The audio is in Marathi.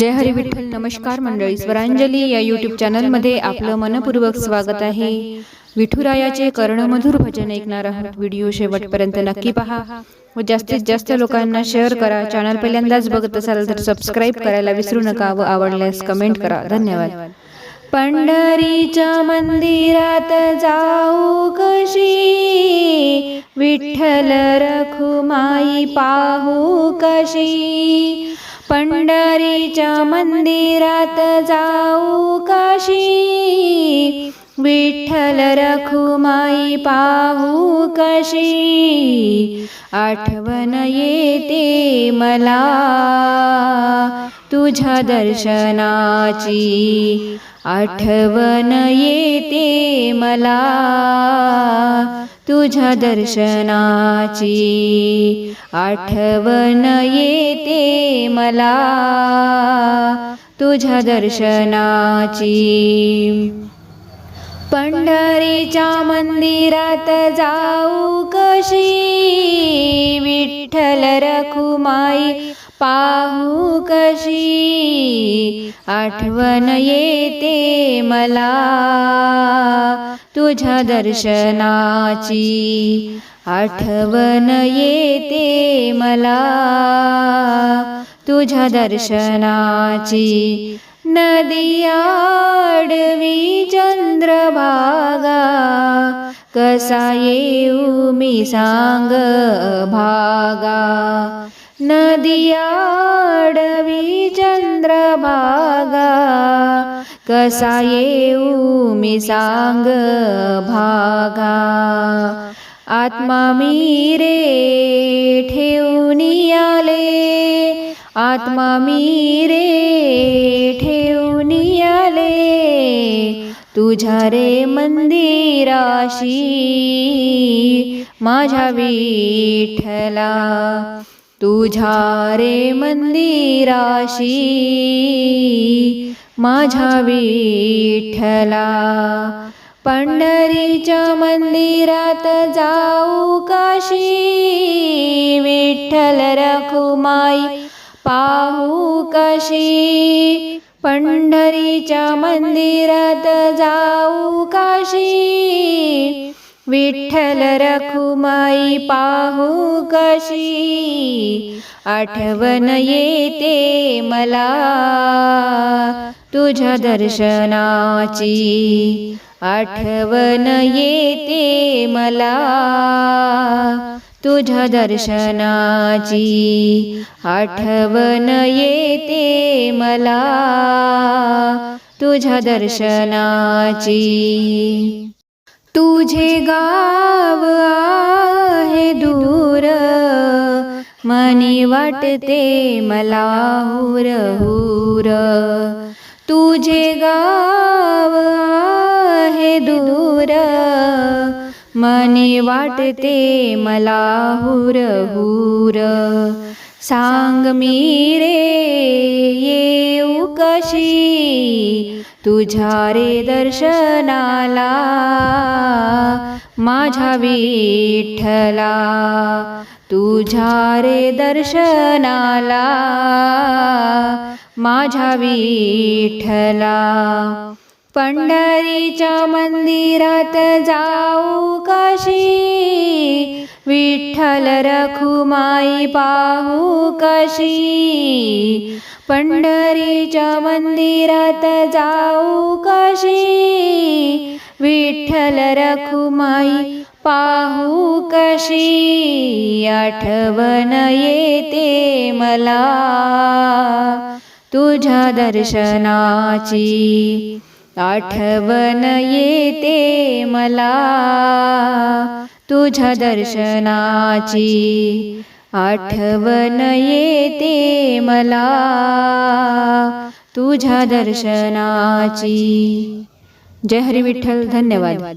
जय हरी विठ्ठल नमस्कार मंडळी. स्वरांजली या यूट्यूब चॅनलमध्ये आपलं मनपूर्वक स्वागत आहे. विठुरायाचे कर्णमधुर भजन ऐकणार आहात. व्हिडिओ शेवटपर्यंत नक्की पहा. व जास्तीत जास्त लोकांना शेअर करा. चॅनल पहिल्यांदाच बघत असाल तर सबस्क्राईब करायला विसरू नका व आवडल्यास कमेंट करा. धन्यवाद. पंढरीच्या मंदिरात जाऊ कशी? विठ्ठल रखुमाई पाहू कशी? पंढरीच्या मंदिरात जाऊ काशी? विठ्ठल रखुमाई पाहू कशी? आठवण येते मला तुझ्या दर्शनाची. आठवण येते मला तुझ्या दर्शनाची आठवण येते मला. तुझ्या दर्शनाची. पंढरीच्या मंदिरात जाऊ कशी? विठ्ठल रखुमाई पाहू कशी? आठवण येते मला. तुझ्या दर्शनाची आठवण येते मला. तुझ्या दर्शनाची नदी आडवी चंद्रभागा. कसा येऊ मी सांग भागा. नदिया कसा येऊ मी सांग भागा? आत्मा मी रे ठेवून आले. आत्मा मी रे ठेवून आले. तुझ्या रे मंदिराशी माझ्या विठ्ठला. तुझ्या रे मंदिराशी माझ्या विठ्ठला. पंढरीच्या मंदिरात जाऊ काशी विठ्ठल रखुमाई पाहू कशी. पंढरीच्या मंदिरात जाऊ काशी विठ्ठल रखुमाई पाहू कशी? आठवण येते मला. तुझ्या दर्शनाची आठवण येते मला. तुझ्या दर्शनाची आठवण येते मला. तुझ्या दर्शनाची तुझे गाव आहे दूर. मनी वाटते मला हुर हुर. तुझे गाव आहे दूर. मनी वाटते मला हुर हुर. सांग मी रे येऊ कशी? तुझ्या रे दर्शनाला माझ्या विठ्ठला तुझ्या रे दर्शनाला माझ्या विठ्ठला. पंढरीच्या मंदिरात जाऊ काशी? विठ्ठल रखुमाई पाहू कशी? पंढरीच्या मंदिरात जाऊ कशी? विठ्ठल रखुमाई पाहू कशी? आठवण येते मला. तुझ्या दर्शनाची आठवण येते मला. तुझ्या दर्शनाची आठवण येते मला. तुझ्या दर्शनाची. जय हरी विठ्ठल. धन्यवाद.